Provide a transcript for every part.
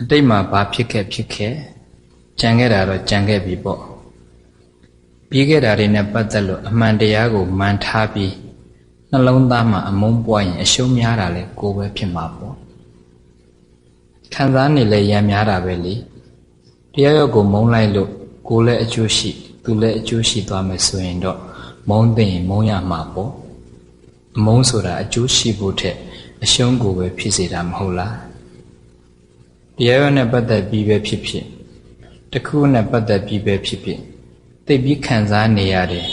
အတိတ်မှာဘာဖြစ်ခဲ့ဖြစ်ခဲ့ကြံခဲ့တာတော့ကြံခဲ့ပြီပေါ့ပြီးခဲ့တာတွေနဲ့ပတ်သက်လို့အမှန်တရားကိုမှန်ထားပြီးနှလုံးသားမှာအမုန်းပွားရင်အရှုံးများတာလေကိုယ်ပဲဖြစ်မှာပေါ့ခံစားနေလဲရံများတာပဲလေတရားရောက်ကိုမုန်းလိုက်လို့ကိုယ်လည်းအကျိုးရှိ သူလည်းအကျိုးရှိသွားမယ်ဆိုရင်တော့မုန်းသိရင်မုန်းရမှာပေါ့အမုန်းဆိုတာအကျိုးရှိဖို့ထက်အရှုံးကိုပဲဖြစ်စေတာမဟုတ်လား တရားရောနဲ့ပတ်သက်ပြီးပဲဖြစ်ဖြစ်တခုနဲ့ပတ်သက်ပြီးပဲဖြစ်ဖြစ်သိပြီးခံစားနေရတယ်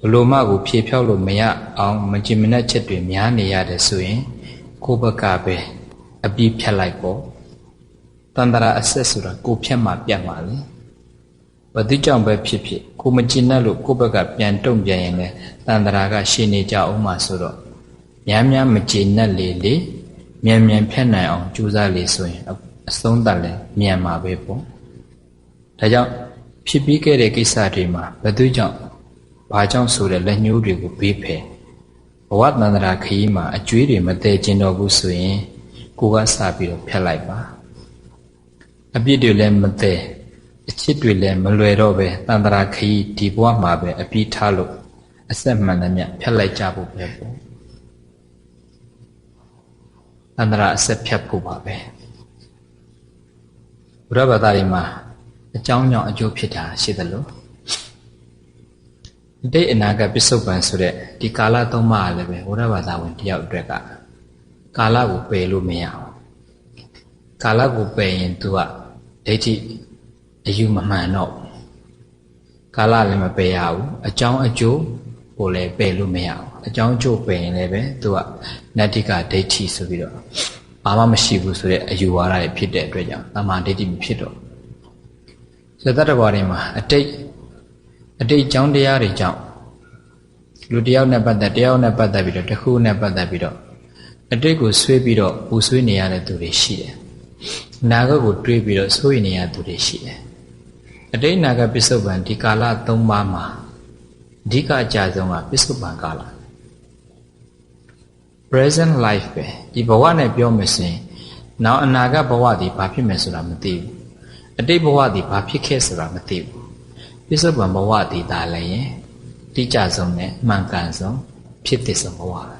ဘလို့မှကိုဖြေဖြောက်လို့မရအောင်မကြင်မနှက်ချက်တွေများနေရတယ်ဆိုရင်ကိုယ့်ဘက်ကပဲအပြီးဖြတ်လိုက်ပေါ့တန္တရာအဆက်ဆိုတာကိုဖြတ်မှပြတ်မှာလေဘတိကြောင့်ပဲဖြစ်ဖြစ်ကိုမကြင်နဲ့လို့ကိုယ့်ဘက်ကပြန်တုံ့ပြန်ရင်လည်းတန္တရာကရှင်းနေကြအောင်မှဆိုတော့များများမကြည်နဲ့လေလေမြန်မြန်ဖြတ်နိုင်အောင်ကြိုးစားလေဆိုရင် အဆုံးသတ်လဲမြန်မှာပဲပေါ့ဒါကြောင့်ဖြစ်ပြီးခဲ့တဲ့ကိစ္စတွေမှာဘယ်သူကြောင့်ဘာကြောင့်ဆိုတဲ့လက်ညှိုးတွေကိုဘေးဖယ်ဘဝတန္တရာခရီးမှာအကျွေးတွေမတည်ကျင်တော့ဘူးဆိုရင်ကိုကစပြီးတော့ဖြတ်လိုက်ပါအပြစ်တွေလည်းမတည်အချစ်တွေလည်းမလွယ်တော့ပဲတန္တရာခရီးဒီဘဝမှာပဲအပြီးထားလို့အဆက်မှန်သမျှဖြတ်လိုက်ကြဖို့ပဲပေါ့တန္တရာအဆက်ဖြတ်ဖို့ပါပဲ ဘုရားဘာသာတွေမှာအကြောင်းကြောင့်အကျိုးဖြစ်တာရှိသလိုအတိတ်အနာဂတ်ပစ္စုပန်ဆိုတဲ့ဒီကာလသုံးပါးလည်းပဲဘုရားဘာသာဝင်တယောက်အတွက်ကကာလကိုပယ်လို့မရဘူးကာလကိုပယ်ရင် तू ကဒိဋ္ဌိအယူမမှန်တော့ကာလလည်းမပယ်ရဘူးအကြောင်းအကျိုးကိုလည်းပယ်လို့မရဘူးအကြောင်းအကျိုးပယ်ရင်လည်းပဲ तू ကနတ္တိကဒိဋ္ဌိဆိုပြီးတော့ ဘာမှမရှိဘူးဆိုတဲ့အယူဝါဒတွေဖြစ်တဲ့အတွက်ကြောင့်တမန်ဒိဋ္ဌိမဖြစ်တော့ဇတတဘာတွေမှာအတိတ်အတိတ်ကြောင်းတရားတွေကြောင့်လူတယောက်နဲ့ပတ်သက်တယောက်နဲ့ပတ်သက်ပြီးတော့တစ်ခုနဲ့ပတ်သက်ပြီးတော့အတိတ်ကိုဆွေးပြီးတော့ပူဆွေးနေရတဲ့သူတွေရှိတယ်။နာဂတ်ကိုတွေးပြီးတော့ဆွေးနေရတဲ့သူတွေရှိတယ်။အတိတ်နာဂတ်ပစ္စုပန်ဒီကာလ၃ပါးမှာအဓိကအကြဆုံးကပစ္စုပန်ကာလ present life ပဲဒီဘဝနဲ့ပြောမယ်ဆိုရင်နောက်အနာဂတ်ဘဝဒီဘာဖြစ်မယ်ဆိုတာမသိဘူးအတိတ်ဘဝဒီဘာဖြစ်ခဲ့ဆိုတာမသိဘူးပစ္စုပန်ဘဝဒီဒါလည်းရင်တိကျဆုံးနဲ့မှန်ကန်ဆုံးဖြစ်သစ်ဆုံးဘဝပဲ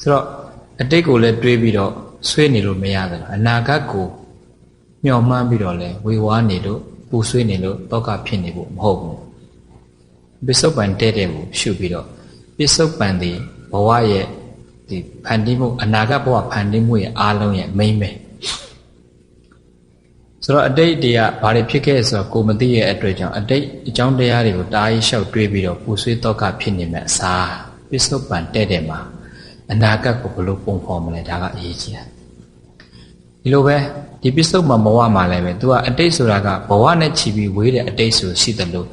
ဆိုတော့အတိတ်ကိုလည်းတွေးပြီးတော့ဆွေးနေလို့မရတယ်အနာဂတ်ကိုမျှော်မှန်းပြီးတော့လဲဝေဝါးနေလို့ပူဆွေးနေလို့တောကဖြစ်နေဖို့မဟုတ်ဘူးပစ္စုပန်တဲ့တဲ့ကိုရှုပြီးတော့ပစ္စုပန်ဒီ ဘဝရဲ့ဒီဖန်တီးမှုအနာဂတ်ဘဝဖန်တီးမှုရဲ့အားလုံးရဲ့မိမ့်ပဲဆိုတော့အတိတ်တွေကဘာတွေဖြစ်ခဲ့ဆိုတော့ကိုမသိရဲ့အတွက်ကြောင့်အတိတ်အကြောင်းတရားတွေကိုတားရီလျှောက်တွေးပြီးတော့ပူဆွေးတော့ကဖြစ်နေမဲ့အစားပစ္စုပန်တဲ့တဲ့မှာအနာဂတ်ကိုဘယ်လိုပုံဖော်မလဲဒါကအရေးကြီးတယ်ဒီလိုပဲဒီပစ္စုပန်ဘဝမှာလည်းပဲ तू ကအတိတ်ဆိုတာကဘဝနဲ့ချီပြီးဝေးတဲ့အတိတ်ဆိုရှိတယ်လို့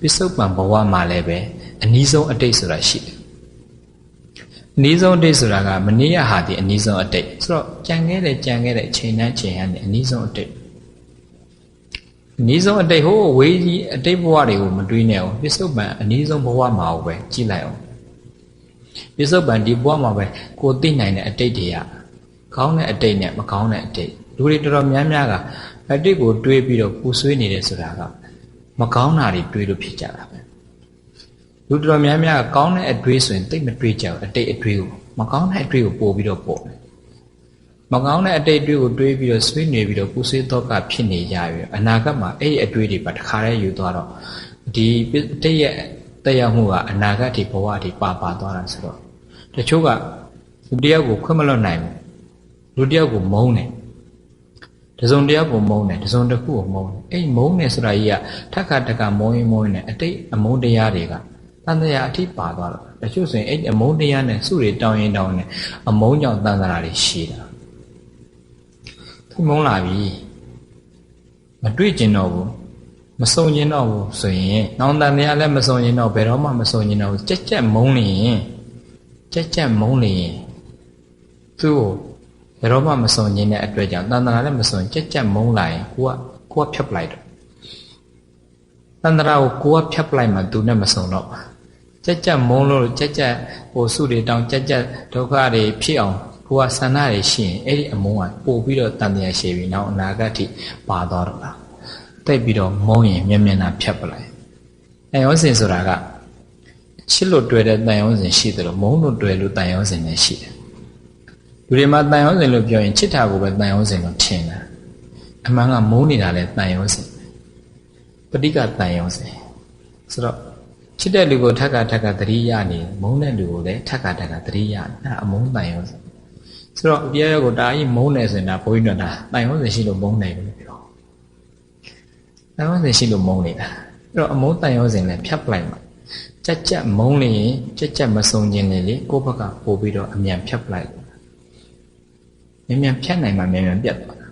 ပစ္စုပန်ဘဝမှာလည်းပဲအနည်းဆုံးအတိတ်ဆိုတာရှိတယ် အနည်းဆုံးအတိတ်ဆိုတာကမနေ့ရဟာဒီအနည်းဆုံးအတိတ်ဆိုတော့ကြံခဲ့တယ်ကြံခဲ့တဲ့အချိန်နဲ့ချိန်ဟန်အနည်းဆုံးအတိတ်အနည်းဆုံးအတိတ်ဟိုဝေးကြီးအတိတ်ဘဝတွေကိုမတွေးနဲ့အောင်ပစ္စုပန်အနည်းဆုံးဘဝမှာပဲကြည့်လိုက်အောင်ပစ္စုပန်ဒီဘဝမှာပဲကိုသိနိုင်တဲ့အတိတ်တွေကကောင်းတဲ့အတိတ်နဲ့မကောင်းတဲ့အတိတ်လူတွေတော်တော်များများကအတိတ်ကိုတွေးပြီးတော့ပူဆွေးနေတယ်ဆိုတာကမကောင်းတာတွေတွေးလို့ဖြစ်ကြတာပဲ လူတော်များများကကောင်းတဲ့အတွေးဆိုရင်တိတ်မတွေးကြဘူးအတိတ်အတွေးကိုမကောင်းတဲ့အတွေးကိုပို့ပြီးတော့ပို့တယ်မကောင်းတဲ့အတိတ်အတွေးကိုတွေးပြီးတော့ဆွေးနေပြီးတော့ပူဆွေးတော့ကဖြစ်နေကြပြီအနာဂတ်မှာအဲ့ဒီအတွေးတွေပါတခါတည်းယူသွားတော့ဒီတိတ်ရဲ့တက်ရောက်မှုကအနာဂတ်ဒီဘဝဒီပါပါသွားတာဆိုတော့တချို့ကလူတယောက်ကိုခွင့်မလွတ်နိုင်ဘူးလူတယောက်ကိုမုန်းတယ်တစုံတယောက်ကိုမုန်းတယ်တစုံတစ်ခုကိုမုန်းတယ်အဲ့မုန်းတယ်ဆိုတာကြီးကထက်ခါတက်ကမုန်းရင်မုန်းရင်အတိတ်အမုန်းတရားတွေက တန်တရားအထိပါသွားတော့တချို့ဆိုရင်အဲ့အမုန်းတရားနဲ့စုတွေတောင်းရင်တောင်းနေအမုန်းကြောင့်တန်တရားတွေရှိတာသူမုန်းလာပြီမတွေ့ကျင်တော့ဘူးမစုံကျင်တော့ဘူးဆိုရင်နောင်တန်တရားလည်းမစုံကျင်တော့ဘယ်တော့မှမစုံကျင်တော့ဘူးကြက်ကြက်မုန်းနေရင်ကြက်ကြက်မုန်းနေရင်သူ့ကိုဘယ်တော့မှမစုံကျင်တဲ့အတွက်ကြောင့်တန်တရားလည်းမစုံကြက်ကြက်မုန်းလာရင်ကိုကကိုကဖြတ်ပလိုက်တော့တန်တရားကိုကိုကဖြတ်ပလိုက်မှသူနဲ့မစုံတော့ ကြက်ကြက်မုန်းလို့ကြက်ကြက်ဟိုစုတွေတောင်ကြက်ကြက်ဒုက္ခတွေဖြစ်အောင်ကိုကဆန္ဒတွေရှိရင်အဲ့ဒီအမုန်းကပို့ပြီးတော့တန်တရားရှိပြီးနောက်အနာဂတ်ထိပါသွားတော့လားတိတ်ပြီးတော့မုန်းရင်မျက်မျက်နှာဖြတ်ပလိုက်တန်ရောစင်ဆိုတာကချစ်လို့တွေ့တဲ့တန်ရောစင်ရှိတယ်လို့မုန်းလို့တွေ့လို့တန်ရောစင်လည်းရှိတယ်လူတွေမှာတန်ရောစင်လို့ပြောရင်ချစ်တာကိုပဲတန်ရောစင်လို့ထင်တာအမှန်ကမုန်းနေတာလည်းတန်ရောစင်ပဋိကတန်ရောစင်ဆိုတော့ ချစ်တဲ့လူကိုထက်ကထက်ကသတိရနေမုန်းတဲ့လူကိုလည်းထက်ကထက်ကသတိရနေအဲ့အမုန်းတန်ရောစင်ဆိုတော့တရားရောကိုတာကြီးမုန်းနေစင်တာဘုန်းကြီးတို့ကတန်ရောစင်ရှိလို့မုန်းနေတယ်ပြောတန်ရောစင်ရှိလို့မုန်းနေတာအဲ့တော့အမုန်းတန်ရောစင်လည်းဖြတ်ပလိုက်မှာကြက်ကြက်မုန်းနေရင်ကြက်ကြက်မစုံခြင်းလေလေကိုယ့်ဘက်ကပို့ပြီးတော့အမြန်ဖြတ်ပလိုက်မြန်မြန်ဖြတ်နိုင်မှမြန်မြန်ပြတ်သွားတာ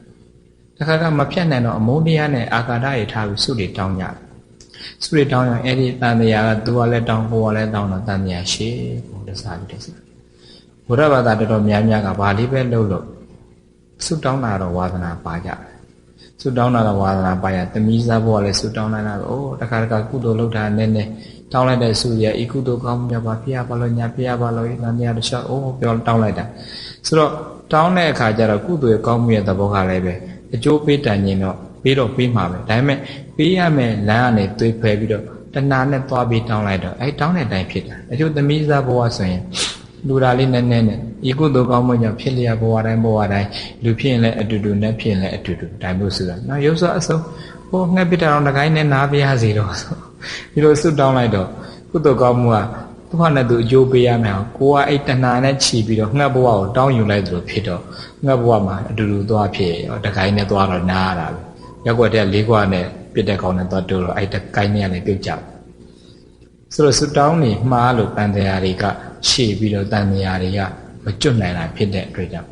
တခါကမဖြတ်နိုင်တော့အမုန်းတရားနဲ့အာကာဒတွေထားပြီးစုတွေတောင်းကြတယ် စုတွေတောင်းရင်အဲ့ဒီတန်တရားကသူကလည်းတောင်းကိုကလည်းတောင်းတော့တန်တရားရှိဘုရားစာပြီးတဲ့စာဘုရားဘာသာတော်တော်များများကဘာလေးပဲလုပ်လို့ဆုတောင်းတာတော့ဝါသနာပါကြတယ်ဆုတောင်းတာတော့ဝါသနာပါရတမီးစားဘုရားလည်းဆုတောင်းလိုက်တာအိုးတခါတခါကုသိုလ်လုပ်တာနည်းနည်းတောင်းလိုက်တဲ့ဆုရဤကုသိုလ်ကောင်းမြတ်ပါဖျားပါလို့ညာဖျားပါလို့တန်တရားတစ်ချက်အိုးပြောတောင်းလိုက်တာဆိုတော့တောင်းတဲ့အခါကျတော့ကုသိုလ်ကောင်းမြတ်တဲ့ဘောကလည်းပဲအကျိုးပေးတန်ရင်တော့ပေးတော့ပေးမှာပဲဒါပေမဲ့ ပေးရမယ်လမ်းကနေသွေးဖယ်ပြီးတော့တဏှာနဲ့သွားပြီးတောင်းလိုက်တော့အဲတောင်းတဲ့အတိုင်းဖြစ်တာအကျိုးသမီးစားဘဝဆိုရင်လူတာလေးနည်းနည်းနဲ့ဤကုသိုလ်ကောင်းမှုကြောင့်ဖြစ်လျက်ဘဝတိုင်းဘဝတိုင်းလူဖြစ်ရင်လည်းအတူတူနဲ့ဖြစ်ရင်လည်းအတူတူဒါမျိုးဆိုတာနော်ရုပ်စွာအစုံဟိုငှက်ပစ်တာတော့တကိုင်းနဲ့နားပြရစီတော့ဒီလိုစွတ်တောင်းလိုက်တော့ကုသိုလ်ကောင်းမှုကသူ့ဟာနဲ့သူအကျိုးပေးရမယ်ကိုကအဲ့တဏှာနဲ့ခြီးပြီးတော့ငှက်ဘဝကိုတောင်းယူလိုက်သလိုဖြစ်တော့ငှက်ဘဝမှာအတူတူသွားဖြစ်ရောတကိုင်းနဲ့သွားတော့နားရတာပဲရက်ွက်တဲ့လေးခွနဲ့ ပြစ်တဲ့ကောင်နဲ့သွားတိုးတော့အဲ့တကိုင်းနဲ့လည်းပြုတ်ကြတယ်ဆိုတော့စွတောင်းနေမှားလို့တန်တရားတွေကရှေ့ပြီးတော့တန်တရားတွေကမကျွတ်နိုင်တာဖြစ်တဲ့အတွက်ကြောင့်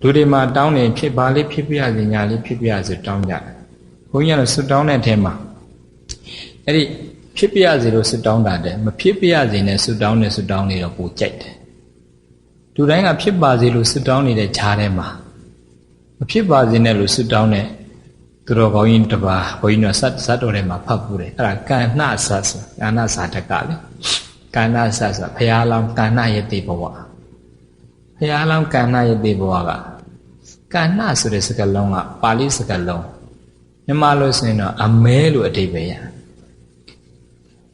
လူတွေမှာတောင်းနေဖြစ်ပါလေးဖြစ်ပြရစီညာလေးဖြစ်ပြရစီတောင်းကြတယ်ဘုန်းကြီးကတော့စွတောင်းတဲ့အထဲမှာအဲ့ဒီဖြစ်ပြရစီလို့စွတောင်းတာတဲ့မဖြစ်ပြရစီနဲ့စွတောင်းနေစွတောင်းနေတော့ပိုကြိုက်တယ်လူတိုင်းကဖြစ်ပါစေလို့စွတောင်းနေတဲ့ဈာထဲမှာမဖြစ်ပါစေနဲ့လို့စွတောင်းတဲ့ သူတော်ကောင်းကြီးတပါဘုန်းကြီးတို့ဇတ်ဇတ်တော်ထဲမှာဖတ်ပူတယ်အဲ့ဒါကဏ္ဍဆတ်ဆိုကဏ္ဍစာတကလေကဏ္ဍဆတ်ဆိုဘုရားလောင်းကဏ္ဍယတိဘဝဘုရားလောင်းကဏ္ဍယတိဘဝကကဏ္ဍဆိုတဲ့စကားလုံးကပါဠိစကားလုံးမြန်မာလို့ဆိုရင်တော့အမဲလို့အဓိပ္ပာယ်ရ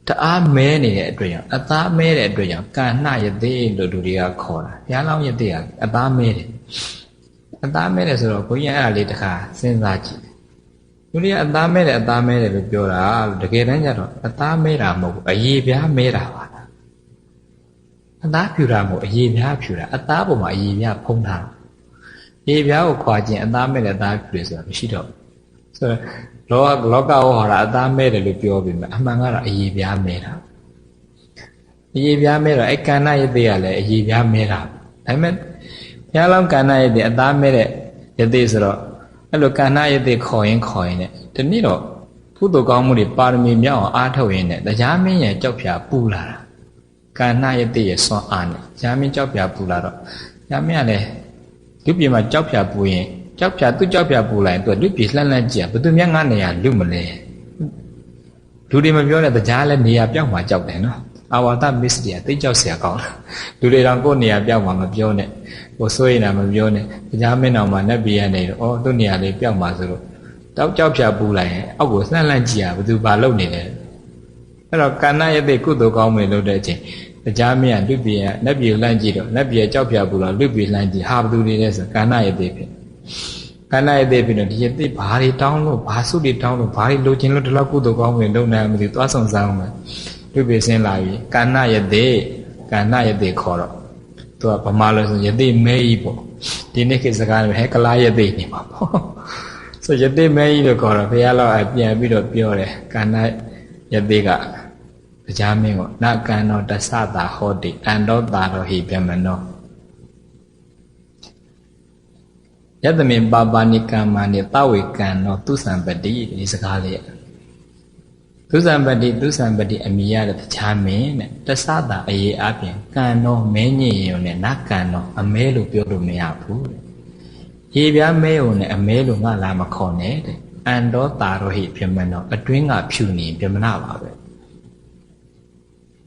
တအားမဲနေတဲ့အတွက်ကြောင့်အသားမဲတဲ့အတွက်ကြောင့်ကဏ္ဍယတိလို့လူတွေကခေါ်တာဘုရားလောင်းယတိကအသားမဲတယ်အသားမဲတယ်ဆိုတော့ဘုန်းကြီးအဲ့ဒါလေးတစ်ခါစဉ်းစားကြည့် လူတွေကအသားမဲတယ်အသားမဲတယ်လို့ပြောတာတကယ်တမ်းကျတော့အသားမဲတာမဟုတ်ဘူးအရေပြားမဲတာပါလားအသားဖြူတာမဟုတ်အရေပြားဖြူတာအသားပေါ်မှာအရေပြားဖုံးထားတာရေပြားကိုခွာခြင်းအသားမဲတယ်အသားဖြူတယ်ဆိုတာမရှိတော့ဘူးဆိုတော့လောကလောကဟောတာအသားမဲတယ်လို့ပြောပြီးမှအမှန်ကတော့အရေပြားမဲတာအရေပြားမဲတော့အဲ့ကန္နယသိကလည်းအရေပြားမဲတာဒါပေမဲ့ဘုရားလောင်းကန္နယသိအသားမဲတဲ့ယသိဆိုတော့ အဲ့လိုကဏ္ဍရတဲ့ခေါ်ရင်ခေါ်ရင်နဲ့ဒီနေ့တော့ကုသိုလ်ကောင်းမှုတွေပါရမီမြောက်အောင်အားထုတ်ရင်းနဲ့တရားမင်းရဲ့ကြောက်ဖြာပူလာတာကဏ္ဍရတဲ့ရဲ့ဆွမ်းအားနဲ့တရားမင်းကြောက်ဖြာပူလာတော့တရားမင်းကလည်းလူပြေမှာကြောက်ဖြာပူရင်ကြောက်ဖြာသူ့ကြောက်ဖြာပူလာရင်သူကလူပြေလှမ်းလှမ်းကြည့်ဘယ်သူများငါနေရလူမလဲလူတွေမပြောတဲ့တရားလည်းနေရာပြောက်မှာကြောက်တယ်နော် အာဝါဒ miss တွေကတိတ်ကြောက်စရာကောင်းလူတွေတောင်ကိုယ့်နေရာပြောက်မှာမပြောနဲ့ကိုစိုးရိမ်တာမပြောနဲ့ပညာမင်းတော်မှာနဲ့ပြရနေတော့အော်သူ့နေရာလေးပြောက်မှာဆိုလို့တောက်ကြောက်ဖြာပူလိုက်ရင်အောက်ကိုလှန့်လှန့်ကြည့်ရဘယ်သူဘာလုပ်နေလဲအဲ့တော့ကာဏယတိကုသိုလ်ကောင်းမယ်လို့တဲ့အချိန်တရားမင်းကလူပြေကနတ်ပြေလှမ်းကြည့်တော့နတ်ပြေကြောက်ပြပူတော့လူပြေလှမ်းကြည့်ဟာဘသူတွေလဲဆိုကာဏယတိဖြစ်ကာဏယတိဖြစ်တော့ဒီယတိဘာတွေတောင်းလို့ဘာစုတွေတောင်းလို့ဘာတွေလိုချင်လို့ဒီလောက်ကုသိုလ်ကောင်းမယ်လုပ်နိုင်မသိသွားဆောင်စားအောင်မယ် လူပြည်ဆင်းလာပြီကာဏယတိကာဏယတိခေါ်တော့သူကဗမာလို့ဆိုယသိမဲကြီးပေါ့ဒီနေ့ခေတ်စကားနဲ့ဟဲကလာယသိနေမှာပေါ့ဆိုယသိမဲကြီးလို့ခေါ်တော့ဘုရားလောက်အပြန်ပြီးတော့ပြောတယ်ကန္နယသိကတရားမင်းကိုနကန္နောတသတာဟောတိအန္တောတာရောဟိဗျမနောယတမေပါပါဏိကမ္မာနိတဝေကံနောသူစံပတိဒီစကားလေး သူဇံပတိသူဇံပတိအမိရတဲ့တခြားမင်းတဲ့တသတာအရေးအပြင်ကံတော်မဲညင်ရုံနဲ့နကံတော်အမဲလို့ပြောလို့မရဘူးတဲ့ရေပြားမဲုံနဲ့အမဲလို့ငါလာမခေါ်နဲ့တဲ့အန်တော်တာရောဟိပြမနောအတွင်းကဖြူနေပြမနာပါပဲ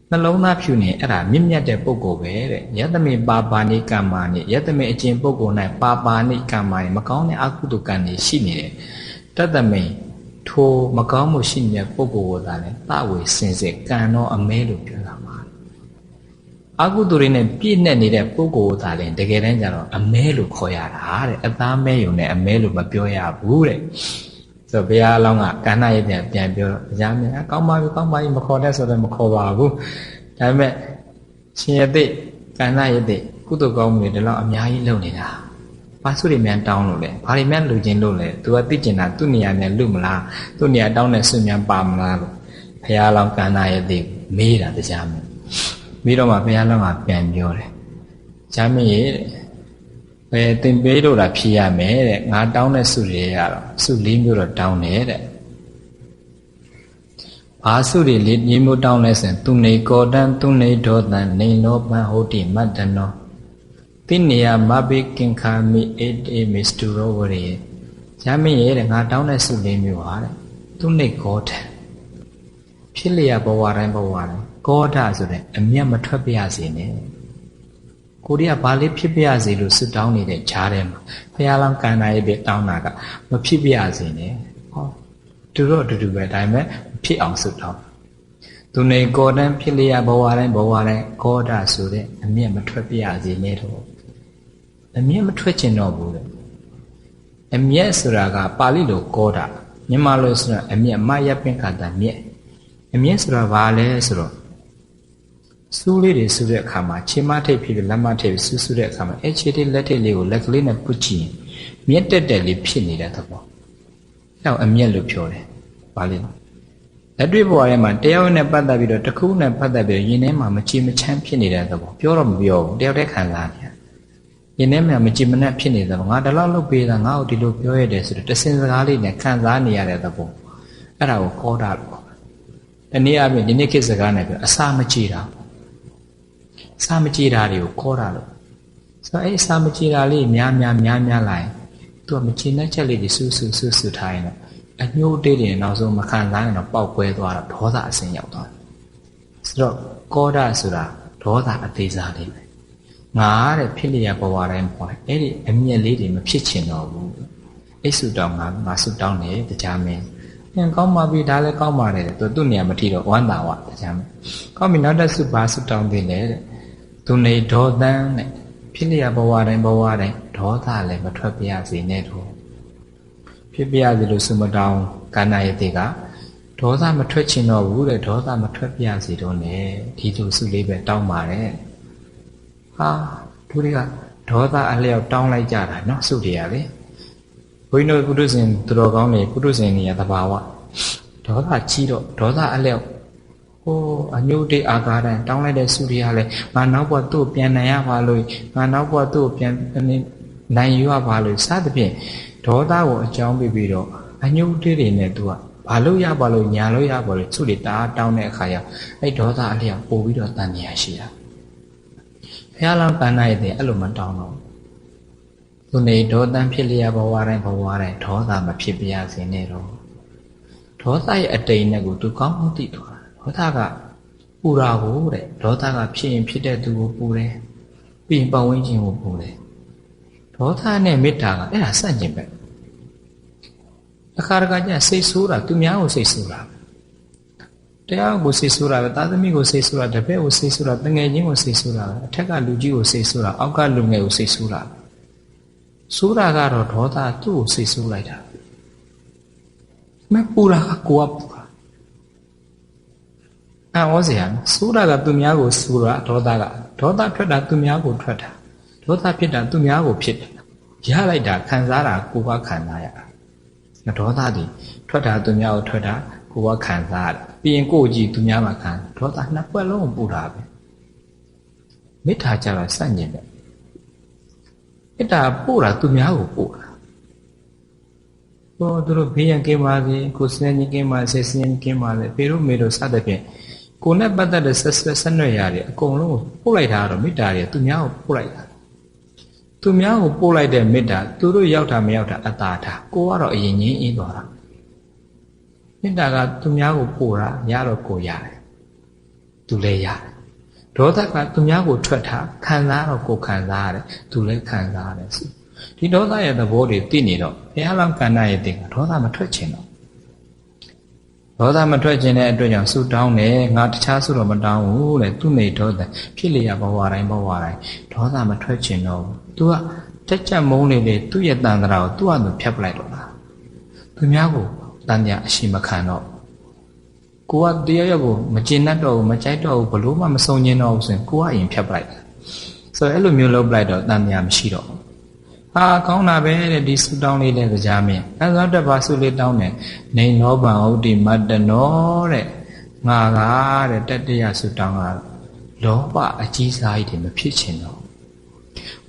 နနှလုံးသားဖြူနေအဲ့ဒါမြင့်မြတ်တဲ့ပုဂ္ဂိုလ်ပဲတဲ့ယတမေပါပါဏိကမ္မာနိယတမေအကျင့်ပုဂ္ဂိုလ်၌ပါပါဏိကမ္မာနိမကောင်းတဲ့အကုသိုလ်ကံတွေရှိနေတယ်တတမေ ထိုမကောင်းမှုရှိနေတဲ့ပုဂ္ဂိုလ်ကိုသာလေတဝေစင်စစ်ကံတော့အမဲလို့ပြောတာပါအကုသိုလ်တွေနဲ့ပြည့်နဲ့နေတဲ့ပုဂ္ဂိုလ်ကိုသာလေတကယ်တမ်းကျတော့အမဲလို့ခေါ်ရတာတဲ့အသားမဲယုံနဲ့အမဲလို့မပြောရဘူးတဲ့ဆိုတော့ဘုရားအလောင်းကကန္နာရဲ့ပြန်ပြန်ပြောတော့တရားမြင်ကောင်းပါပြီကောင်းပါပြီမခေါ်တဲ့ဆိုတော့မခေါ်ပါဘူးဒါပေမဲ့ရှင်ရတဲ့ကန္နာရဲ့တဲ့ကုသိုလ်ကောင်းမှုတွေဒီလောက်အများကြီးလုပ်နေတာ ဘာစုတွေမြန်တောင်းလို့လဲဘာတွေမြန်လူချင်းလို့လဲ तू ကသိကျင်တာသူ့နေရာနဲ့လူမလားသူ့နေရာတောင်းတဲ့ဆွမြန်ပါမလားလို့ဘုရားလောင်းကန္နာရဲ့တဲ့မေးတာတရားမြင်ပြီးတော့မှဘုရားလောင်းကပြန်ပြောတယ်ဂျာမင်းရဲ့ဘယ်တင်ပေးလို့လားဖြေရမယ်တဲ့ငါတောင်းတဲ့စုတွေရတော့စုလေးမျိုးတော့တောင်းတယ်တဲ့ဘာစုတွေလေးမျိုးမျိုးတောင်းလဲဆိုရင်သူနေကောတံသူနေဒောတံနေနောပံဟုတ်တိမတ္တနော တိနေယမဘိကင်ခာမိအေတေမစ္စတူရောဝရေရမင်းရဲ့တဲ့ငါတောင်းတဲ့စုလေးမျိုးပါတဲ့သူနေကောတံဖြစ်လျက်ဘဝတိုင်းဘဝတိုင်းကောဒဆိုတဲ့အမျက်မထွက်ပြရစေနဲ့ကိုရီးယားဘာလေးဖြစ်ပြရစီလို့ဆွတောင်းနေတဲ့ဂျားထဲမှာဘုရားလောင်းကန္နာရဲ့ပြတောင်းတာကမဖြစ်ပြရစီနဲ့ဟောသူတို့အတူတူပဲဒါပေမဲ့ဖြစ်အောင်ဆွတောင်းသူနေကောတန်းဖြစ်လျက်ဘဝတိုင်းဘဝတိုင်းကောဒဆိုတဲ့အမျက်မထွက်ပြရစီနဲ့တော့ အမျက်မထွက်ချင်တော့ဘူးတဲ့အမျက်ဆိုတာကပါဠိလိုကောဒမြန်မာလိုဆိုတာအမျက်မယပင်ခတာမျက်အမျက်ဆိုတာဘာလဲဆိုတော့စူးလေးတွေစူးတဲ့အခါမှာခြေမထိပ်ဖြစ်ပြီးလက်မထိပ်ပြီးစူးစူးတဲ့အခါမှာအဲခြေထိပ်လက်ထိပ်လေးကိုလက်ကလေးနဲ့ပုတ်ကြည့်ရင်မြက်တက်တက်လေးဖြစ်နေတဲ့သဘော။နောက်အမျက်လို့ပြောတယ်။ဘာလဲ။လက်တွေ့ဘဝထဲမှာတယောက်နဲ့ပတ်သက်ပြီးတော့တစ်ခုနဲ့ပတ်သက်ပြီးရင်ထဲမှာမချေမချမ်းဖြစ်နေတဲ့သဘော။ပြောတော့မပြောဘူး။တယောက်တည်းခံစားနေ ရတယ်။ရင်ထဲမှာမချေမနှက်ဖြစ်နေတဲ့သဘော။ငါဒီလောက်လုပ်ပေးတာငါ့ကိုဒီလိုပြောရတယ်ဆိုတော့တစင်စကားလေးနဲ့ခံစားနေရတဲ့သဘော။အဲ့ဒါကိုခေါ်တာလို့။တနည်းအားဖြင့်ဒီနေ့ခေတ်စကားနဲ့ပြောအစာမကြည့်တာပေါ့စာမကြည်တာတွေကိုခေါ်တာလို့ဆိုတော့အဲ့စာမကြည်တာလေးများများများများလာရင်သူကမကြည်တဲ့ချက်လေးတွေဆူဆူဆူဆူထားရင်တော့အညှိုးတေးတွေနောက်ဆုံးမခံစားရင်တော့ပေါက်ကွဲသွားတော့ဒေါသအဆင်းရောက်သွားတယ်ဆိုတော့ကောဒဆိုတာဒေါသအသေးစားလေးပဲ ငါတဲ့ဖြစ်လျက်ဘဝတိုင်းပေါ်အဲ့ဒီအမျက်လေးတွေမဖြစ်ချင်တော့ဘူးအိတ်ဆူတောင်းငါငါဆူတောင်းတယ်တရားမင်းပြန်ကောင်းပါပြီဒါလည်းကောင်းပါတယ်သူသူ့နေရာမထီတော့ဝမ်းသာဝတရားမင်းကောင်းပြီနောက်တစ်ဆူပါဆူတောင်းသေးတယ်တဲ့သူနေဒေါသန်တဲ့ဖြစ်လျက်ဘဝတိုင်းဘဝတိုင်းဒေါသလည်းမထွက်ပြရစေနဲ့တော့ဖြစ်ပြရစီလို့ဆုမတောင်းကန္နာယတိကဒေါသမထွက်ချင်တော့ဘူးတဲ့ဒေါသမထွက်ပြရစီတော့ ਨੇ ဒီလိုဆုလေးပဲတောင်းပါတယ် ဟာသူတွေကဒေါသအလျောက်တောင်းလိုက်ကြတာเนาะဆုတွေကလေဘုန်းကြီးတို့ပုထုဇဉ်သူတော်ကောင်းတွေပုထုဇဉ်တွေကသဘာဝဒေါသကြီးတော့ဒေါသအလျောက်ဟိုအညုတ်တိအာဃာတန်တောင်းလိုက်တဲ့စုတွေကလည်းငါနောက်ဘဝသူ့ပြန်နိုင်ရပါလို့ငါနောက်ဘဝသူ့ပြန်နိုင်ယူရပါလို့စသဖြင့်ဒေါသကိုအကြောင်းပြပြီးတော့အညုတ်တိတွေနဲ့သူကဘာလို့ရပါလို့ညာလို့ရပါလို့သူတွေတားတောင်းတဲ့အခါကျအဲ့ဒေါသအလျောက်ပို့ပြီးတော့တန်မြာရှိတာဘု ရားလောင်းကန္နာရဲ့တဲ့အဲ့လိုမတောင်းတော့သူနေဒေါသဖြစ်လျက်ဘဝတိုင်းဘဝတိုင်းဒေါသမဖြစ်ပြရစေနဲ့တော့ဒေါသရဲ့အတိမ်နဲ့ကိုသူကောင်းမှသိသွားဒေါသကပူတာကိုတဲ့ဒေါသကဖြစ်ရင်ဖြစ်တဲ့သူကိုပူတယ်ပြီးရင်ပတ်ဝန်းကျင်ကိုပူတယ်ဒေါသနဲ့မေတ္တာကအဲ့ဒါဆန့်ကျင်ပဲအခါတခါကျစိတ်ဆိုးတာသူများကိုစိတ်ဆိုးတာ တရားကိုစိတ်ဆိုးတာပဲသာသမီကိုစိတ်ဆိုးတာတပည့်ကိုစိတ်ဆိုးတာတငယ်ချင်းကိုစိတ်ဆိုးတာအထက်ကလူကြီးကိုစိတ်ဆိုးတာအောက်ကလူငယ်ကိုစိတ်ဆိုးတာဆိုးတာကတော့ဒေါသသူ့ကိုစိတ်ဆိုးလိုက်တာမပူတာကကိုကပူတာအံ့ဩစရာစိုးတာကသူများကိုစိုးတာဒေါသကဒေါသထွက်တာသူများကိုထွက်တာဒေါသဖြစ်တာသူများကိုဖြစ်တယ်ရလိုက်တာခံစားတာကိုယ်ကခံစားရတာဒေါသတွေထွက်တာသူများကိုထွက်တာ ကိုယ်ကခံစားရတယ်ပြီးရင်ကိုယ်ကြည့်သူများမှာခံဒေါသနှစ်ပွက်လုံးပူတာပဲမေတ္တာကြတော့စန့်ကျင်ပဲမေတ္တာပို့တာသူများကိုပို့တာဟိုသူတို့ဘေးရန်ကင်းပါစေကိုယ်စနေကြီးကင်းပါစေစနေကြီးကင်းပါစေပေတို့မေတို့စသဖြင့်ကိုနဲ့ပတ်သက်တဲ့ဆက်ဆက်ဆက်နွယ်ရာတွေအကုန်လုံးကိုပို့လိုက်တာကတော့မေတ္တာတွေသူများကိုပို့လိုက်တာသူများကိုပို့လိုက်တဲ့မေတ္တာသူတို့ရောက်တာမရောက်တာအတားထားကိုကတော့အရင်ချင်းအေးသွားတာ မေတ္တာကသူများကိုပို့တာရတော့ကိုရတယ် သူလည်းရတယ်ဒေါသကသူများကိုထွက်ထားခံစားတော့ကိုခံစားရတယ်သူလည်းခံစားရတယ်ဆိုဒီဒေါသရဲ့သဘောတွေသိနေတော့ဘုရားလောင်းကန္နာရဲ့တင်ကဒေါသမထွက်ချင်တော့ဒေါသမထွက်ခြင်းတဲ့အတွက်ကြောင့်ဆုတောင်းတယ်ငါတခြားဆုတော့မတောင်းဘူးတဲ့သူနေဒေါသဖြစ်လျက်ဘဝတိုင်းဘဝတိုင်းဒေါသမထွက်ခြင်းတော့ဘူး तू ကတက်ချက်မုန်းနေလေသူ့ရဲ့တန်ត្រာကိုသူ့အတူဖြတ်ပလိုက်တော့လားသူများကို တန်ညာအရှိမခံတော့ကိုကတရားရက်ကိုမကျင်တတ်တော့ဘူးမကြိုက်တော့ဘူးဘလို့မှမစုံညင်တော့ဘူးဆိုရင်ကိုကအရင်ဖြတ်ပလိုက်တယ်ဆိုတော့အဲ့လိုမျိုးလုပ်ပလိုက်တော့တန်ညာမရှိတော့ဘူးဟာကောင်းတာပဲတဲ့ဒီဆူတောင်းလေးတဲ့ကြားမင်းအဲဆိုတော့ဘာဆူလေးတောင်းတယ်နေနောဘံဥဒိမတ္တနောတဲ့ငါကတဲ့တတ္တရဆူတောင်းကလောဘအကြီးစားကြီးတွေမဖြစ်ချင်တော့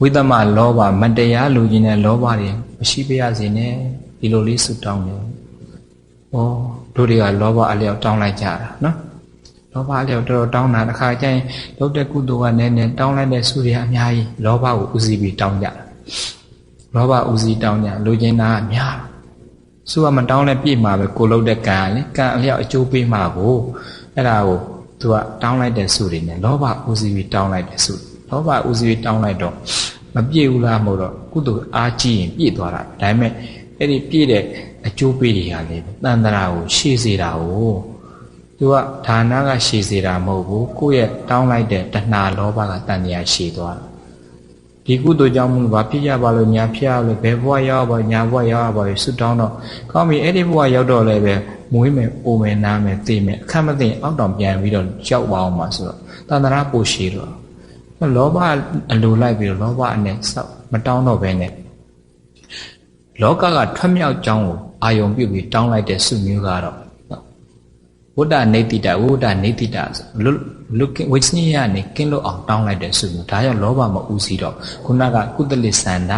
ဝိသမလောဘမတရားလူကြီးနဲ့လောဘတွေမရှိပါရစေနဲ့ဒီလိုလေးဆူတောင်းတယ်။ ဩတို့တွေကလောဘအလျောက်တောင်းလိုက်ကြတာနော်။လောဘအလျောက်တော်တော်တောင်းတာတစ်ခါကျရင်လုပ်တဲ့ကုသိုလ်ကနည်းနည်းတောင်းလိုက်တဲ့ဆုတွေအများကြီးလောဘကိုဥစည်းပြီးတောင်းကြတာ။လောဘဥစည်းတောင်းကြလူချင်းသားအများဆုကမတောင်းလဲပြည့်မှာပဲကိုလုပ်တဲ့ကံလေကံအလျောက်အကျိုးပေးမှာကိုအဲ့ဒါကိုသူကတောင်းလိုက်တဲ့ဆုတွေနဲ့လောဘဥစည်းပြီးတောင်းလိုက်တဲ့ဆုလောဘဥစည်းပြီးတောင်းလိုက်တော့မပြည့်ဘူးလားမဟုတ်တော့ကုသိုလ်အားကြီးရင်ပြည့်သွားတာဒါပေမဲ့ အဲ့ဒီပြည့်တဲ့အကျိုးပေးတွေကလေတန်တရာကိုရှေ့စေတာကိုသူကဒါနကရှေ့စေတာမဟုတ်ဘူးကိုယ့်ရဲ့တောင်းလိုက်တဲ့တဏှာလောဘကတန်တရားရှေ့သွားတာဒီကုသိုလ်ကြောင့်မလို့ဘာဖြစ်ရပါလို့ညာဖြစ်ရလို့ဘယ်ဘဝရောက်ပါညာဘဝရောက်ပါဆွတောင်းတော့ကောင်းပြီအဲ့ဒီဘဝရောက်တော့လည်းပဲမွေးမယ်အိုမယ်နားမယ်သိမယ်အခက်မသိအောက်တောင်ပြန်ပြီးတော့ကြောက်ပါအောင်ပါဆိုတော့တန်တရာပိုရှည်တော့လောဘအလိုလိုက်ပြီးတော့လောဘအနဲ့စောက်မတောင်းတော့ဘဲနဲ့ လောကကထွက်မြောက်ကြောင်းကိုအာယုံပြုတ်ပြီးတောင်းလိုက်တဲ့စုမျိုးကတော့ဝိတ္တနေတိတဝိတ္တနေတိတဆိုလွတ်ဝိသနိယနဲ့ကင်းလို့အောင်တောင်းလိုက်တဲ့စုမျိုးဒါကြောင့်လောဘမဥစီတော့ခုနကကုသလိစန္ဒ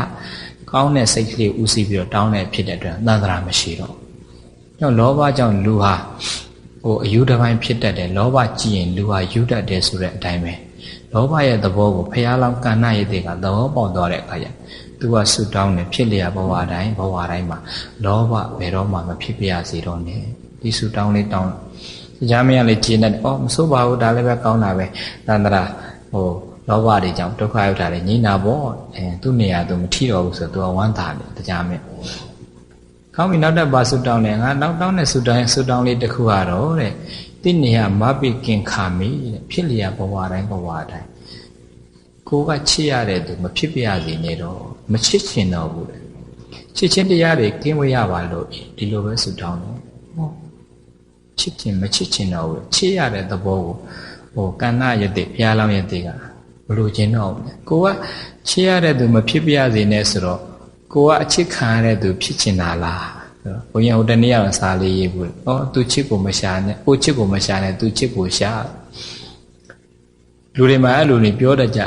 ကောင်းတဲ့စိတ်ကလေးဥစီပြီးတော့တောင်းတဲ့ဖြစ်တဲ့အတွက်သန္တရာမရှိတော့ကြောင့်လောဘကြောင့်လူဟာဟိုအယူတစ်ပိုင်းဖြစ်တတ်တယ်လောဘကြည့်ရင်လူဟာယူတတ်တယ်ဆိုတဲ့အတိုင်းပဲ လောဘရဲ့သဘောကိုဖះလောင်းကဏ္ဍရည်တွေကသဘောပေါက်သွားတဲ့အခါကျသူကဆူတောင်းတယ်ဖြစ်လျက်ဘဝတိုင်းဘဝတိုင်းမှာလောဘဘယ်တော့မှမဖြစ်ပြရစေတော့နဲ့ဒီဆူတောင်းလေးတောင်းကြားမရလေကျင်းတယ်အော်မဆိုးပါဘူးဒါလည်းပဲကောင်းတာပဲတန္တရာဟိုလောဘတွေကြောင့်ဒုက္ခရောက်တာလေညင်နာပေါ့အဲသူ့နေရာသူမထီတော့ဘူးဆိုတော့သူကဝမ်းသာတယ်တရားမဲ့ကောင်းပြီနောက်တစ်ပါဆူတောင်းတယ်ငါနောက်တောင်းတဲ့ဆူတောင်းဆူတောင်းလေးတစ်ခုကတော့တဲ့တိနေယမပိကင်ခါမိတဲ့ဖြစ်လျက်ဘဝတိုင်းဘဝတိုင်းကိုကချစ်ရတဲ့သူမဖြစ်ပြရစေနဲ့တော့မချစ်ချင်တော့ဘူးလေချစ်ချင်းတရားတွေကင်းဝေးရပါလို့ဒီလိုပဲဆူတောင်းတယ်ဟောချစ်ချင်မချစ်ချင်တော့ဘူးချစ်ရတဲ့သဘောကိုဟိုကန္နာယတိဘုရားလောင်းယတိကမလို့ခြင်းတော့ဘူးကိုကချစ်ရတဲ့သူမဖြစ်ပြရစေနဲ့ဆိုတော့ကိုကအချစ်ခံရတဲ့သူဖြစ်ချင်တာလား ဘုရားဟိုတနေ့အောင်စာလေးရေးဘူး။ဩသူချစ်ကိုမရှာနဲ့။ကိုချစ်ကိုမရှာနဲ့သူချစ်ကိုရှာ။လူတွေမှာအဲ့လိုနေပြောတတ်ကြ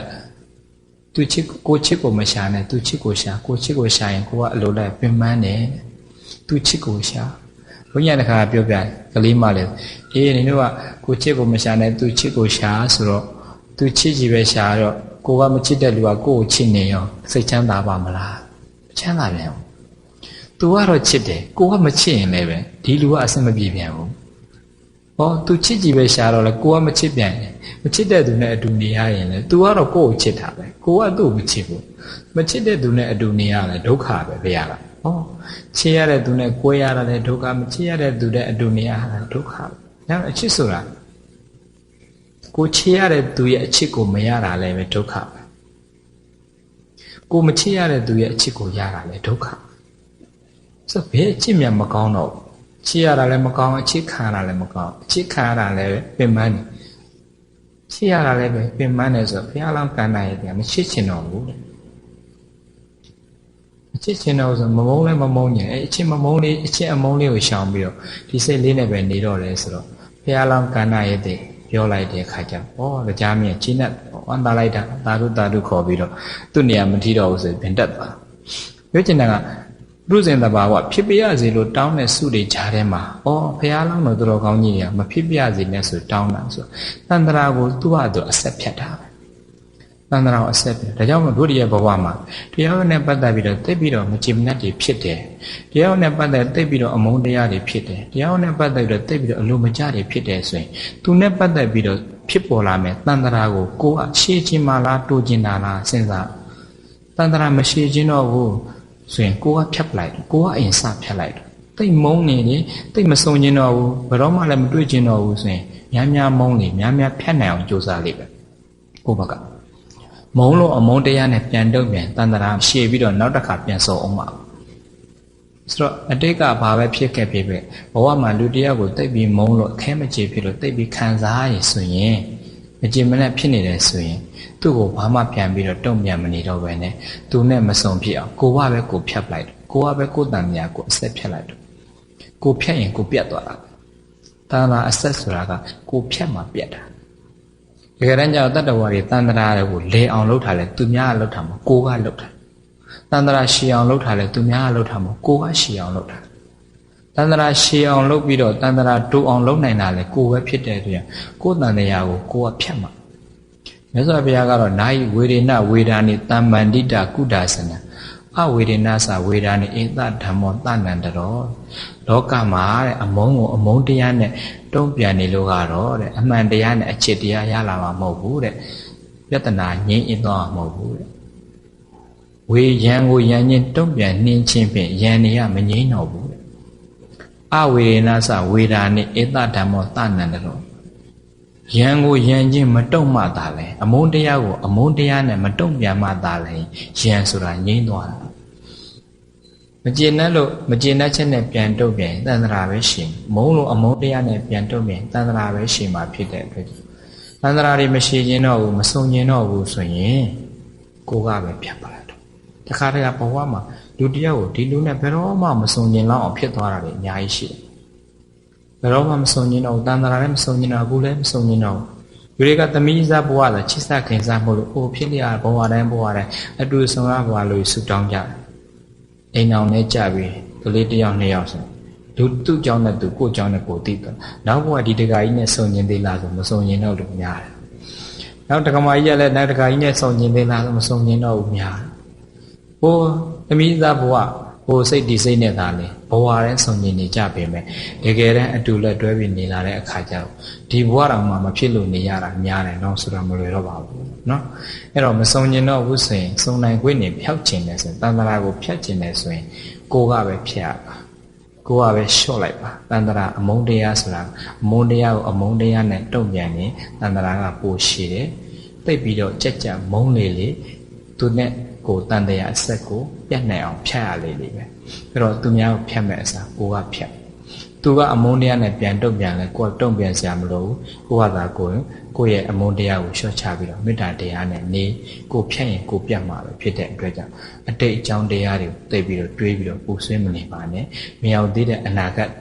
။သူချစ်ကိုချစ်ကိုမရှာနဲ့သူချစ်ကိုရှာ။ကိုချစ်ကိုရှာရင်ကိုကအလိုလိုက်ပင်ပန်းတယ်။သူချစ်ကိုရှာ။ဘုရားတခါပြောပြကလေးမလည်းအေးနေတို့ကကိုချစ်ကိုမရှာနဲ့သူချစ်ကိုရှာဆိုတော့သူချစ်ကြီးပဲရှာတော့ကိုကမချစ်တဲ့လူကကိုကိုချစ်နေရောစိတ်ချမ်းသာပါမလား။ချမ်းသာပြန်ဘူး။ तू ကတော့ချစ်တယ်ကိုကမချစ်ရင်လည်းပဲဒီလူကအဆင်မပြေပြန်ဘူး။ဟော तू ချစ်ကြည့်ပဲရှာတော့လေကိုကမချစ်ပြန်ရင်မချစ်တဲ့သူနဲ့အတူနေရရင်လေ तू ကတော့ကိုကိုချစ်တာပဲကိုကသူ့ကိုမချစ်ဘူး။မချစ်တဲ့သူနဲ့အတူနေရလဲဒုက္ခပဲဘုရားက။ဟောချစ်ရတဲ့သူနဲ့ကိုယ်ရတာလည်းဒုက္ခမချစ်ရတဲ့သူနဲ့အတူနေရတာဒုက္ခ။ဒါအချစ်ဆိုတာကိုချစ်ရတဲ့သူရဲ့အချစ်ကိုမရတာလည်းပဲဒုက္ခပဲ။ကိုမချစ်ရတဲ့သူရဲ့အချစ်ကိုရတာလည်းဒုက္ခ။ ဆိုဘယ်အချစ်မြတ်မကောင်းတော့ချစ်ရတာလည်းမကောင်းအချစ်ခံရတာလည်းမကောင်းအချစ်ခံရတာလည်းပင်ပန်းနေချစ်ရတာလည်းပဲပင်ပန်းနေဆိုဘုရားလောင်းကန္တာရဲ့တရားမချစ်ချင်တော့ဘူးတဲ့မချစ်ချင်တော့ဆိုမမုန်းလည်းမမုန်းညင်အဲအချစ်မမုန်းလေးအချစ်အမုန်းလေးကိုရှောင်ပြီးတော့ဒီစိတ်လေးနဲ့ပဲနေတော့တယ်ဆိုတော့ဘုရားလောင်းကန္တာရဲ့တဲ့ပြောလိုက်တဲ့အခါကျဩကြားမြင်ချင်းနဲ့ဝမ်းသာလိုက်တာသာဓုသာဓုခေါ်ပြီးတော့သူ့နေရာမထီတော့ဘူးဆိုရင်တက်သွားပြောချင်တာက ရုဇင်တဘာဝဖြစ်ပြရစီလို့တောင်းတဲ့စုတွေကြားထဲမှာဩဘုရားလောင်းတော်တော်ကောင်းကြီးတွေကမဖြစ်ပြရစီနဲ့ဆိုတောင်းတာဆိုတန်တရာကိုသူ့ဟာသူအဆက်ဖြတ်တာပဲတန်တရာကိုအဆက်ဖြတ်ဒါကြောင့်မို့တို့ရဲ့ဘဝမှာတရားနဲ့ပတ်သက်ပြီးတော့သိပြီးတော့မကြည်မနှက်တွေဖြစ်တယ်တရားနဲ့ပတ်သက်သိပြီးတော့အမုန်းတရားတွေဖြစ်တယ်တရားနဲ့ပတ်သက်ပြီးတော့သိပြီးတော့အလိုမကျတွေဖြစ်တယ်ဆိုရင်သူနဲ့ပတ်သက်ပြီးတော့ဖြစ်ပေါ်လာမယ်တန်တရာကိုကိုကရှေ့ခြင်းမလားတိုးခြင်းတာလားစဉ်းစားတန်တရာမရှေ့ခြင်းတော့ဘူး ဆိုရင်ကိုကဖြတ်ပလိုက်ကိုကအရင်စဖြတ်လိုက်တိတ်မုန်းနေတယ်တိတ်မစုံခြင်းတော့ဘူးဘယ်တော့မှလည်းမတွေ့ခြင်းတော့ဘူးဆိုရင်များများမုန်းလေများများဖြတ်နိုင်အောင်ကြိုးစားလိမ့်မယ်ကိုဘကမုန်းလို့အမုန်းတရားနဲ့ပြန်တုတ်ပြန်တန်တရာရှေ့ပြီးတော့နောက်တစ်ခါပြန်စုံအောင်ပါဆိုတော့အတိတ်ကဘာပဲဖြစ်ခဲ့ဖြစ်ပဲဘဝမှာလူတယောက်ကိုတိတ်ပြီးမုန်းလို့အခဲမကြေဖြစ်လို့တိတ်ပြီးခံစားရဆိုရင် မကြင်မနဲ့ဖြစ်နေတယ်ဆိုရင်သူ့ကိုဘာမှပြန်ပြီးတော့တုံ့ပြန်မနေတော့ပဲနဲ့သူနဲ့မစုံဖြစ်အောင်ကိုကပဲကိုဖြတ်လိုက်တယ်ကိုကပဲကိုတန်မြာကိုအဆက်ဖြတ်လိုက်တယ်ကိုဖြတ်ရင်ကိုပြတ်သွားတာတာလာအဆက်ဆိုတာကကိုဖြတ်မှပြတ်တာတကယ်တမ်းကျတော့တတ္တဝါတွေတန်တရာတွေကိုလေအောင်လုပ်ထားလဲသူများကလုပ်ထားမှာကိုကလုပ်တာတန်တရာရှည်အောင်လုပ်ထားလဲသူများကလုပ်ထားမှာကိုကရှည်အောင်လုပ်တာ တန်တရာရှည်အောင်လုပ်ပြီးတော့တန်တရာတူအောင်လုပ်နိုင်တာလဲကိုပဲဖြစ်တဲ့အတွက်ကိုတန်တရာကိုကိုကဖြတ်မှာမြတ်စွာဘုရားကတော့နာယီဝေဒနာဝေဒာနိတမ္ပန္တိတာကုဒါစနအဝေဒနာစာဝေဒာနိဧတဓမ္မောတဏ္ဏတရောလောကမှာတဲ့အမုန်းကိုအမုန်းတရားနဲ့တုံ့ပြန်နေလို့ကတော့တဲ့အမှန်တရားနဲ့အချစ်တရားရလာမှာမဟုတ်ဘူးတဲ့ပြဿနာငြိမ်းအင်းသွားမှာမဟုတ်ဘူးတဲ့ဝေယံကိုယံချင်းတုံ့ပြန်နှင်းချင်းဖြင့်ယံနေရမငြိမ်းတော့ဘူးတဲ့ အဝေဒနာစာဝေဒာနိဧတဓမ္မောတဏ္ဏတရောယံကိုယံချင်းမတုံ့မှသာလဲအမုန်းတရားကိုအမုန်းတရားနဲ့မတုံ့ပြန်မှသာလဲယံဆိုတာငြိမ်းသွားတာမကျေနပ်လို့မကျေနပ်ချက်နဲ့ပြန်တုံ့ပြန်တန်ត្រာပဲရှင်မုန်းလို့အမုန်းတရားနဲ့ပြန်တုံ့ပြန်တန်ត្រာပဲရှင်မှာဖြစ်တဲ့အတွက်တန်ត្រာတွေမရှိခြင်းတော့ဘူးမစုံခြင်းတော့ဘူးဆိုရင်ကိုကပဲဖြတ်ပါလား တော့တခါတည်းကဘဝမှာလူတယောက်ကိုဒီလူနဲ့ဘယ်တော့မှမစုံခြင်းလောက်အောင်ဖြစ်သွားတာတွေအများကြီးရှိတယ်ဘယ်တော့မှမစုံကျင်တော့တန်တရာလည်းမစုံကျင်တော့အခုလည်းမစုံကျင်တော့ယူတွေကသမီးစားဘဝဆိုချစ်စခင်စားမို့လို့အိုဖြစ်လျာဘဝတိုင်းဘဝတိုင်းအတူဆုံရဘဝလို့ဆူတောင်းကြတယ်အိမ်အောင်နဲ့ကြပြီးကလေးတယောက်နှစ်ယောက်ဆိုလူသူ့ကြောင့်နဲ့သူကို့ကြောင့်နဲ့ကိုသိတယ်နောက်ဘဝဒီတကာကြီးနဲ့စုံကျင်သေးလားဆိုမစုံကျင်တော့လို့များတယ်နောက်တက္ကမကြီးကလည်းနောက်တကာကြီးနဲ့စုံကျင်သေးလားဆိုမစုံကျင်တော့ဘူးများတယ် ဟိုသမီးစားဘဝဟိုစိတ်ဒီစိတ်နဲ့သာလေဘဝတိုင်းဆုံကျင်နေကြပေမဲ့တကယ်တမ်းအတူလက်တွဲပြီးနေလာတဲ့အခါကျတော့ဒီဘဝတော်မှာမဖြစ်လို့နေရတာများတယ်နော်ဆိုတော့မလွယ်တော့ပါဘူးနော်အဲ့တော့မဆုံကျင်တော့ဘူးဆိုရင်စုံနိုင်ခွင့်နေဖြောက်ကျင်တယ်ဆိုရင်တန်တရာကိုဖြတ်ကျင်တယ်ဆိုရင်ကိုကပဲဖြတ်ရပါကိုကပဲလျှော့လိုက်ပါတန်တရာအမုန်းတရားဆိုတာအမုန်းတရားကိုအမုန်းတရားနဲ့တုံ့ပြန်ရင်တန်တရာကပိုရှိတယ်တိတ်ပြီးတော့ကြက်ကြက်မုန်းလေလေသူနဲ့ ကိုတန်တရားအဆက်ကိုပြတ်နိုင်အောင်ဖြတ်ရလေလေပဲအဲ့တော့သူများကိုဖြတ်မဲ့အစားကိုကဖြတ်သူကအမုန်းတရားနဲ့ပြန်တုံ့ပြန်လဲကိုကတုံ့ပြန်စရာမလိုဘူးကိုကသာကိုရင်ကိုရဲ့အမုန်းတရားကိုလျှော့ချပြီးတော့မေတ္တာတရားနဲ့နေကိုဖြတ်ရင်ကိုပြတ်မှာပဲဖြစ်တဲ့အတွက်ကြောင့်အတိတ်အကြောင်းတရားတွေကိုသိပြီးတော့တွေးပြီးတော့ပူဆွေးမနေပါနဲ့မရောက်သေးတဲ့အနာဂတ်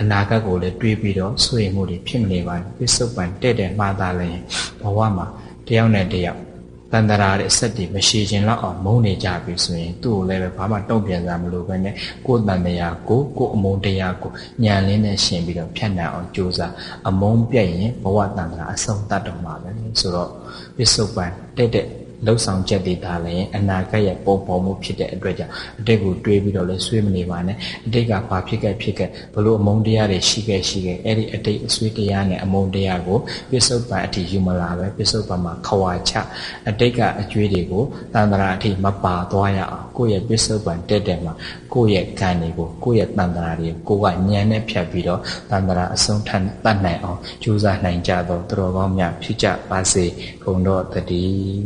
အနာဂတ်ကိုလည်းတွေးပြီးတော့ဆွေးမှုတွေဖြစ်မနေပါနဲ့ပစ္စုပန်တဲ့တဲ့မှားသားလည်းဘဝမှာတယောက်နဲ့တယောက် တန်တရာတဲ့အဆက်တွေမရှိခြင်းလောက်အောင်မုန်းနေကြပြီဆိုရင်သူ့ကိုလည်းပဲဘာမှတုံ့ပြန်စရာမလိုဘဲနဲ့ကိုယ်တန်တရားကိုကိုယ်အမုန်းတရားကိုညံလင်းနဲ့ရှင်ပြီးတော့ဖြတ်နိုင်အောင်ကြိုးစားအမုန်းပြတ်ရင်ဘဝတန်တရာအဆုံးတတ်တော့မှာပဲဆိုတော့ပစ္စုပန်တဲ့တဲ့ လှုပ်ဆောင်ချက်တွေဒါလည်းအနာဂတ်ရဲ့ပုံပေါ်မှုဖြစ်တဲ့အတွက်ကြောင့်အတိတ်ကိုတွေးပြီးတော့လဲဆွေးမနေပါနဲ့အတိတ်ကဘာဖြစ်ခဲ့ဖြစ်ခဲ့ဘလို့အမုန်းတရားတွေရှိခဲ့ရှိခဲ့အဲ့ဒီအတိတ်အဆွေးတရားနဲ့အမုန်းတရားကိုပစ္စုပန်အထိယူမလာပဲပစ္စုပန်မှာခွာချအတိတ်ကအကျွေးတွေကိုတန်တရာအထိမပါသွားရအောင်ကိုယ့်ရဲ့ပစ္စုပန်တက်တဲ့မှာကိုယ့်ရဲ့ကံတွေကိုကိုယ့်ရဲ့တန်တရာတွေကိုကညံနဲ့ဖြတ်ပြီးတော့တန်တရာအဆုံးထန်တတ်နိုင်အောင်ကြိုးစားနိုင်ကြတော့တော်တော်ကောင်းများဖြစ်ကြပါစေဘုံတော်တည်း